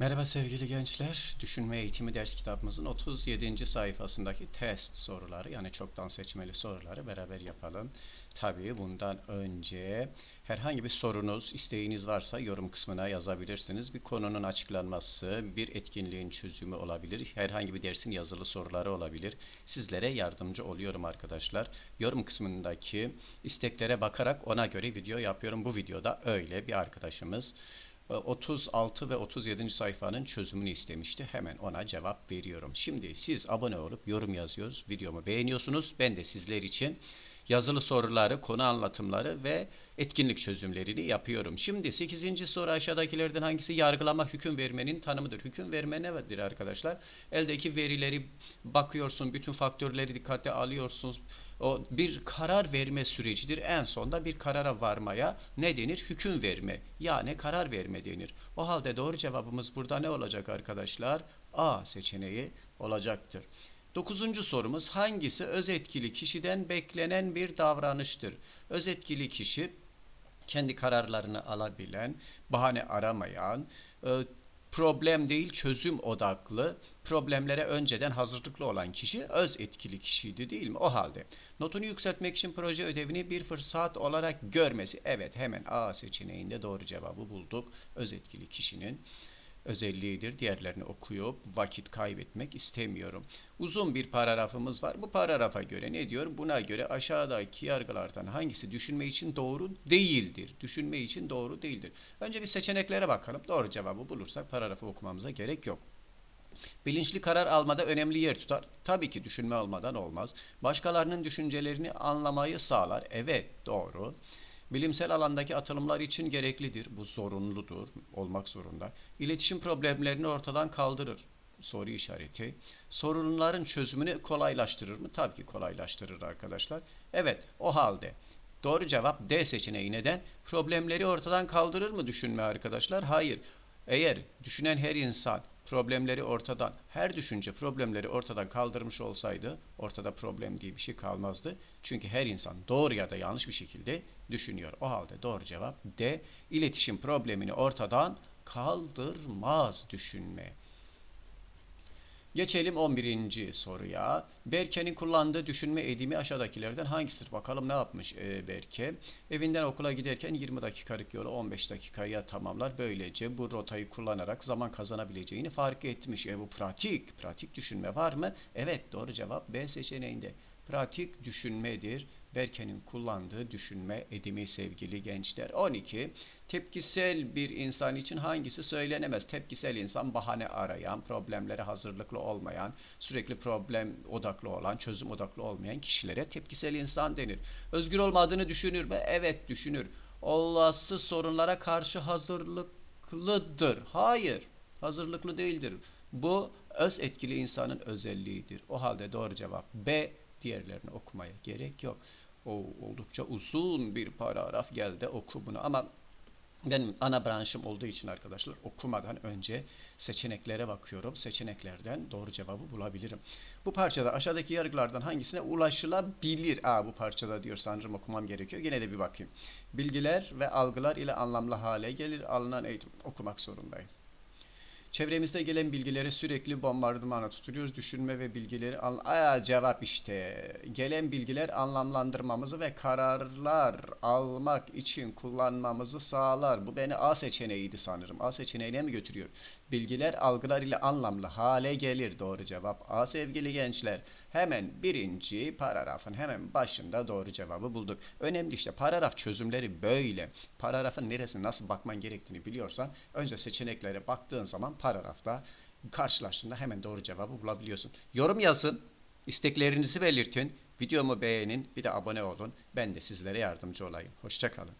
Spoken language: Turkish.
Merhaba sevgili gençler. Düşünme eğitimi ders kitabımızın 37. sayfasındaki test soruları yani çoktan seçmeli soruları beraber yapalım. Tabii bundan önce herhangi bir sorunuz, isteğiniz varsa yorum kısmına yazabilirsiniz. Bir konunun açıklanması, bir etkinliğin çözümü olabilir. Herhangi bir dersin yazılı soruları olabilir. Sizlere yardımcı oluyorum arkadaşlar. Yorum kısmındaki isteklere bakarak ona göre video yapıyorum. Bu videoda öyle bir arkadaşımız 36 ve 37. sayfanın çözümünü istemişti. Hemen ona cevap veriyorum. Şimdi siz abone olup yorum yazıyoruz. Videomu beğeniyorsunuz. Ben de sizler için yazılı soruları, konu anlatımları ve etkinlik çözümlerini yapıyorum. Şimdi 8. soru aşağıdakilerden hangisi yargılama hüküm vermenin tanımıdır? Hüküm verme nedir arkadaşlar? Eldeki verileri bakıyorsun, bütün faktörleri dikkate alıyorsunuz. O bir karar verme sürecidir. En sonda bir karara varmaya ne denir? Hüküm verme. Yani karar verme denir. O halde doğru cevabımız burada ne olacak arkadaşlar? A seçeneği olacaktır. Dokuzuncu sorumuz hangisi öz etkili kişiden beklenen bir davranıştır? Öz etkili kişi kendi kararlarını alabilen, bahane aramayan, e, problem değil çözüm odaklı, problemlere önceden hazırlıklı olan kişi öz etkili kişiydi değil mi? O halde notunu yükseltmek için proje ödevini bir fırsat olarak görmesi. Evet hemen A seçeneğinde doğru cevabı bulduk. Öz etkili kişinin özelliğidir. Diğerlerini okuyup vakit kaybetmek istemiyorum. Uzun bir paragrafımız var. Bu paragrafa göre ne diyor? Buna göre aşağıdaki yargılardan hangisi düşünme için doğru değildir? Düşünme için doğru değildir. Önce bir seçeneklere bakalım. Doğru cevabı bulursak paragrafı okumamıza gerek yok. Bilinçli karar almada önemli yer tutar. Tabii ki düşünme olmadan olmaz. Başkalarının düşüncelerini anlamayı sağlar. Evet, doğru. Bilimsel alandaki atılımlar için gereklidir. Bu zorunludur, olmak zorunda. İletişim problemlerini ortadan kaldırır. Soru işareti. Sorunların çözümünü kolaylaştırır mı? Tabii ki kolaylaştırır arkadaşlar. Evet, o halde doğru cevap D seçeneği. Neden? Problemleri ortadan kaldırır mı düşünme arkadaşlar? Hayır. Eğer düşünen her insan problemleri ortadan, her düşünce problemleri ortadan kaldırmış olsaydı ortada problem diye bir şey kalmazdı. Çünkü her insan doğru ya da yanlış bir şekilde düşünüyor. O halde doğru cevap D. İletişim problemini ortadan kaldırmaz düşünme. Geçelim 11. soruya. Berke'nin kullandığı düşünme edimi aşağıdakilerden hangisidir? Bakalım ne yapmış e, Berke? Evinden okula giderken 20 dakikalık yolu 15 dakikaya tamamlar. Böylece bu rotayı kullanarak zaman kazanabileceğini fark etmiş. E, bu pratik. Pratik düşünme var mı? Evet doğru cevap B seçeneğinde. Pratik düşünmedir. Berke'nin kullandığı düşünme edimi sevgili gençler. 12. Tepkisel bir insan için hangisi söylenemez? Tepkisel insan bahane arayan, problemlere hazırlıklı olmayan, sürekli problem odaklı olan, çözüm odaklı olmayan kişilere tepkisel insan denir. Özgür olmadığını düşünür mü? Evet düşünür. Olası sorunlara karşı hazırlıklıdır. Hayır, hazırlıklı değildir. Bu öz etkili insanın özelliğidir. O halde doğru cevap B Diğerlerini okumaya gerek yok. O oldukça uzun bir paragraf geldi oku bunu ama benim ana branşım olduğu için arkadaşlar okumadan önce seçeneklere bakıyorum. Seçeneklerden doğru cevabı bulabilirim. Bu parçada aşağıdaki yargılardan hangisine ulaşılabilir? Aa bu parçada diyor sanırım okumam gerekiyor. Yine de bir bakayım. Bilgiler ve algılar ile anlamlı hale gelir. Alınan eğitim okumak zorundayım. Çevremizde gelen bilgileri sürekli bombardımana tutuluyoruz. Düşünme ve bilgileri Aa, cevap işte. Gelen bilgiler anlamlandırmamızı ve kararlar almak için kullanmamızı sağlar. Bu beni A seçeneğiydi sanırım. A seçeneğine mi götürüyor? Bilgiler algılar ile anlamlı hale gelir. Doğru cevap A sevgili gençler. Hemen birinci paragrafın hemen başında doğru cevabı bulduk. Önemli işte paragraf çözümleri böyle. Paragrafın neresine nasıl bakman gerektiğini biliyorsan önce seçeneklere baktığın zaman paragrafta karşılaştığında hemen doğru cevabı bulabiliyorsun. Yorum yazın, isteklerinizi belirtin, videomu beğenin, bir de abone olun. Ben de sizlere yardımcı olayım. Hoşçakalın.